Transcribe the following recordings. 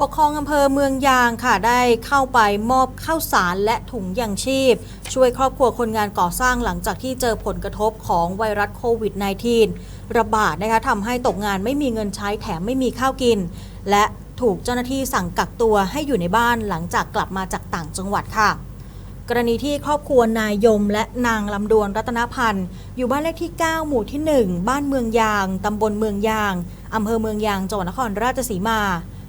ปกครองอำเภอเมืองยางค่ะได้เข้าไปมอบข้าวสารและถุงยางชีพ ช่วยครอบครัวคนงานก่อสร้างหลังจากที่เจอผลกระทบของไวรัสโควิด -19 ระบาดนะคะทำให้ตกงานไม่มีเงินใช้แถมไม่มีข้าวกิน และถูกเจ้าหน้าที่สั่งกักตัวให้อยู่ในบ้านหลังจากกลับมาจากต่างจังหวัดค่ะ กรณีที่ครอบครัวนายยมและนางลำดวนรัตนพันธ์ อยู่บ้านเลขที่ 9 หมู่ที่ 1 บ้านเมืองยางตำบลเมืองยางอำเภอเมืองยางจังหวัดนครราชสีมา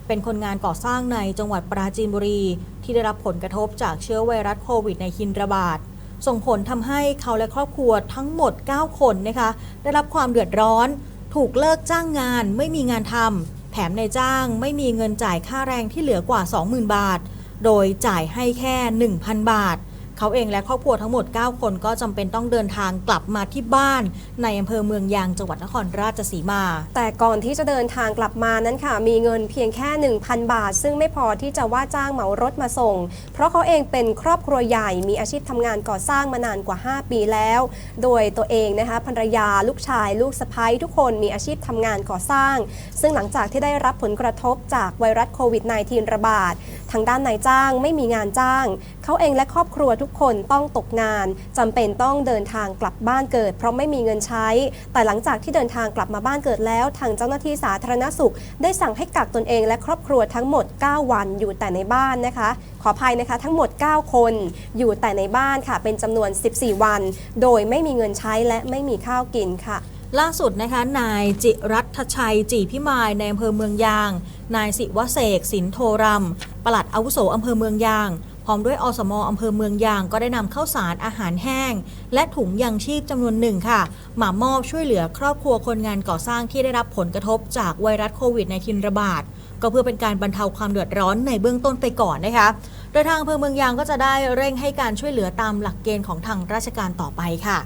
เป็นคนงานก่อสร้างในจังหวัดปราจีนบุรี ที่ได้รับผลกระทบจากเชื้อไวรัสโควิดในฮินระบาด ส่งผลทำให้เขาและครอบครัวทั้งหมด 9 คนนะคะ ได้รับความเดือดร้อน ถูกเลิกจ้างงานไม่มีงานทำแถมในจ้างไม่มีเงินจ่ายค่าแรงที่เหลือกว่า 20,000 บาท โดยจ่ายให้แค่ 1,000 บาท เขาเองและครอบครัวทั้งหมด 9 คนก็จำเป็นต้องเดินทางกลับมาที่บ้านในอำเภอเมืองยางจังหวัดนครราชสีมา แต่ก่อนที่จะเดินทางกลับมานั้นค่ะ มีเงินเพียงแค่ 1,000 บาท ซึ่งไม่พอที่จะว่าจ้างเหมารถมาส่ง เพราะเขาเองเป็นครอบครัวใหญ่มีอาชีพทำงานก่อสร้างมานานกว่า 5 ปีแล้ว โดยตัวเองนะคะภรรยาลูกชาย ลูกสะใภ้ทุกคนมีอาชีพทำงานก่อสร้าง ซึ่งหลังจากที่ได้รับผลกระทบจากไวรัสโควิด -19 ระบาดทางด้านนายจ้างไม่มีงานจ้าง เขาเองและครอบครัวทุกคนต้องตกงานจำเป็นต้องเดินทางกลับบ้านเกิด เพราะไม่มีเงินใช้ แต่หลังจากที่เดินทางกลับมาบ้านเกิดแล้ว ทางเจ้าหน้าที่สาธารณสุข ได้สั่งให้กักตนเองและครอบครัวทั้งหมด 9 วันอยู่แต่ในบ้านนะคะ ขออภัยนะคะ ทั้งหมด 9 คน อยู่แต่ในบ้านค่ะ เป็นจำนวน 14 วัน โดยไม่มีเงินใช้และไม่มีข้าวกินค่ะล่าสุดนะคะนายจิรัตชัยจีพิมายในอำเภอเมืองยาง นายสิวเสกสินโทรำปลัดอาวุโสอำเภอเมืองยาง พร้อมด้วยอสมออำเภอเมืองยางก็ได้นำข้าวสารอาหารแห้ง และถุงยางชีพจำนวนหนึ่งค่ะ มามอบช่วยเหลือครอบครัวคนงานก่อสร้างที่ได้รับผลกระทบจากไวรัสโควิด -19 ระบาดก็เพื่อเป็นการบรรเทาความเดือดร้อนในเบื้องต้นไปก่อนนะคะ โดยทางอำเภอเมืองยางก็จะได้เร่งให้การช่วยเหลือตามหลักเกณฑ์ของทางราชการต่อไปค่ะ